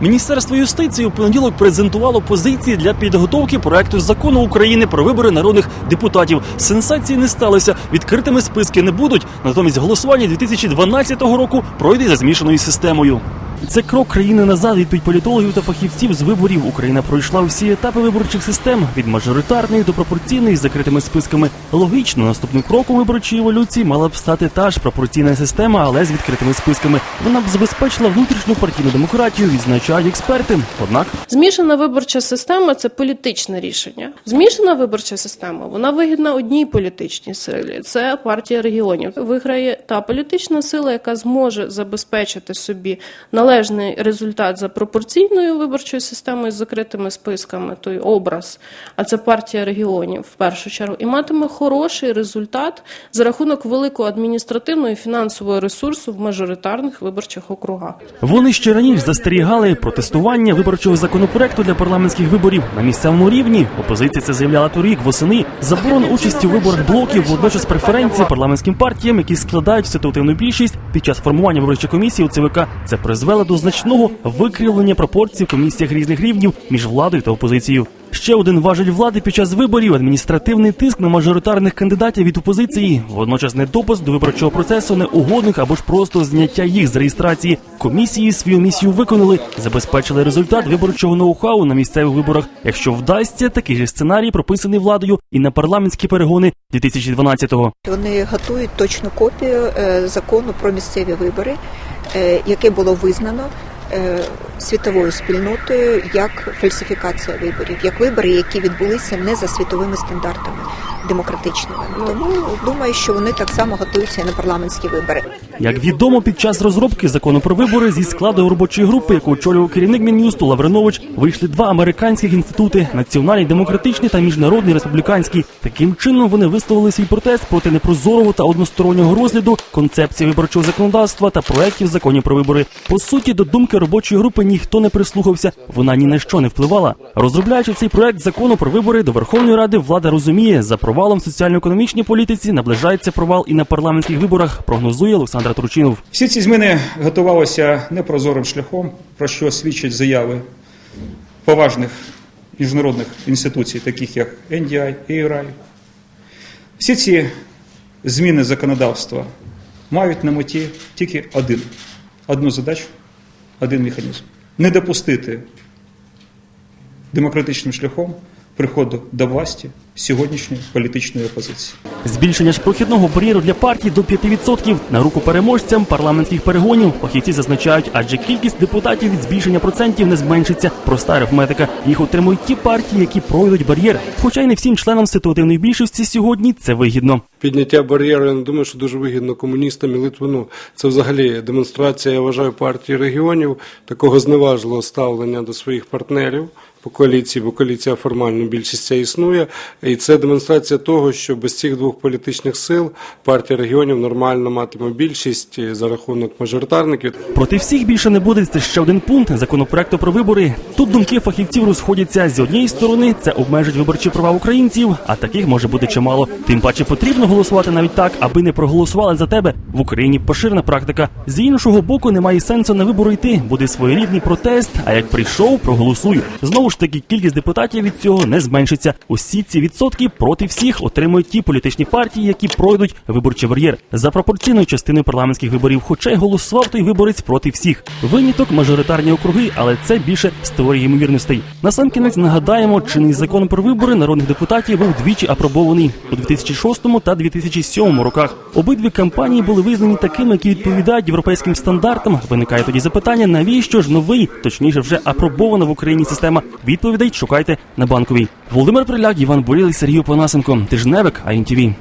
Міністерство юстиції у понеділок презентувало позиції для підготовки проекту закону України про вибори народних депутатів. Сенсації не сталося. Відкритими списки не будуть. Натомість голосування 2012 року пройде за змішаною системою. Це крок країни назад. Відповідь політологів та фахівців з виборів. Україна пройшла всі етапи виборчих систем від мажоритарної до пропорційної з закритими списками. Логічно, наступним кроком виборчої еволюції мала б стати та ж пропорційна система, але з відкритими списками. Вона б забезпечила внутрішню партійну демократію, відзначають експерти. Однак Змішана виборча система це політичне рішення. Змішана виборча система вона вигідна одній політичній силі. Це партія регіонів. Виграє та політична сила, яка зможе забезпечити собі належний результат за пропорційною виборчою системою з закритими списками, той образ. А це партія регіонів в першу чергу, і матиме хороший результат за рахунок великого адміністративного і фінансового ресурсу в мажоритарних виборчих округах. Вони ще раніше застерігали протестування виборчого законопроекту для парламентських виборів на місцевому рівні. Опозиція це заявляла торік восени. Заборон участі у виборах блоків, водночас преференції парламентським партіям, які складають ситуативну більшість під час формування виборчої комісії у ЦВК. Це призвело до значного викривлення пропорцій в комісіях різних рівнів між владою та опозицією. Ще один важель влади під час виборів адміністративний тиск на мажоритарних кандидатів від опозиції. Водночас недопуск до виборчого процесу неугодних або ж просто зняття їх з реєстрації. Комісії свою місію виконали, забезпечили результат виборчого ноу-хау на місцевих виборах. Якщо вдасться, такий же сценарій прописаний владою і на парламентські перегони 2012-го. Вони готують точну копію е, закону про місцеві вибори, яке було визнано е, світовою спільнотою як фальсифікація виборів, як вибори, які відбулися не за світовими стандартами демократичними. Тому думаю, що вони так само готуються і на парламентські вибори. Як відомо, під час розробки закону про вибори зі складу робочої групи, яку очолював керівник Мін'юсту Лавринович, вийшли два американських інститути національний демократичний та міжнародний республіканський. Таким чином вони висловили свій протест проти непрозорого та одностороннього розгляду концепції виборчого законодавства та проєктів законів про вибори. По суті, до думки робочої групи ніхто не прислухався. Вона ні на що не впливала. Розробляючи цей проект закону про вибори до Верховної Ради, влада розуміє, за провалом в соціально-економічній політиці наближається провал і на парламентських виборах. Прогнозує Олександр Турчинов. Всі ці зміни готувалися непрозорим шляхом, про що свідчать заяви поважних міжнародних інституцій, таких як NDI і Всі ці зміни законодавства мають на меті тільки один, одну задачу, один механізм не допустити демократичним шляхом приходу до власті сьогоднішньої політичної опозиції. Збільшення ж прохідного бар'єру для партій до 5% на руку переможцям парламентських перегонів. Фахівці зазначають, адже кількість депутатів від збільшення процентів не зменшиться. Проста арифметика. Їх отримують ті партії, які пройдуть бар'єр. Хоча й не всім членам ситуативної більшості сьогодні це вигідно. Підняття бар'єру, я не думаю, що дуже вигідно комуністам і Литвину. Це взагалі демонстрація, я вважаю, партії регіонів такого зневажливого ставлення до своїх партнерів по коаліції, бо коаліція формально більшість ця існує. І це демонстрація того, що без цих двох політичних сил партія регіонів нормально матиме більшість за рахунок мажоритарників. Проти всіх більше не буде. Це ще один пункт законопроекту про вибори. Тут думки фахівців розходяться з однієї сторони. Це обмежить виборчі права українців, а таких може бути чимало. Тим паче потрібно голосувати навіть так, аби не проголосували за тебе. В Україні поширена практика. З іншого боку, немає сенсу на вибори йти. Буде своєрідний протест. А як прийшов, проголосуй. Знову ж таки, кількість депутатів від цього не зменшиться. Усі ці відсотки проти всіх отримують ті політичні партії, які пройдуть виборчий бар'єр за пропорційною частиною парламентських виборів. Хоча й голосував той виборець проти всіх. Виняток мажоритарні округи, але це більше теорії ймовірностей. Насамкінець нагадаємо, чинний закон про вибори народних депутатів був двічі апробований у 2006 та 2007 роках. Обидві кампанії були визнані такими, які відповідають європейським стандартам. Виникає тоді запитання, навіщо ж новий, точніше, вже апробована в Україні система. Відповідей шукайте на банковій. Володимир Приляк, Іван Бурілий, Сергій Панасенко. Тижневик, АІНТВ.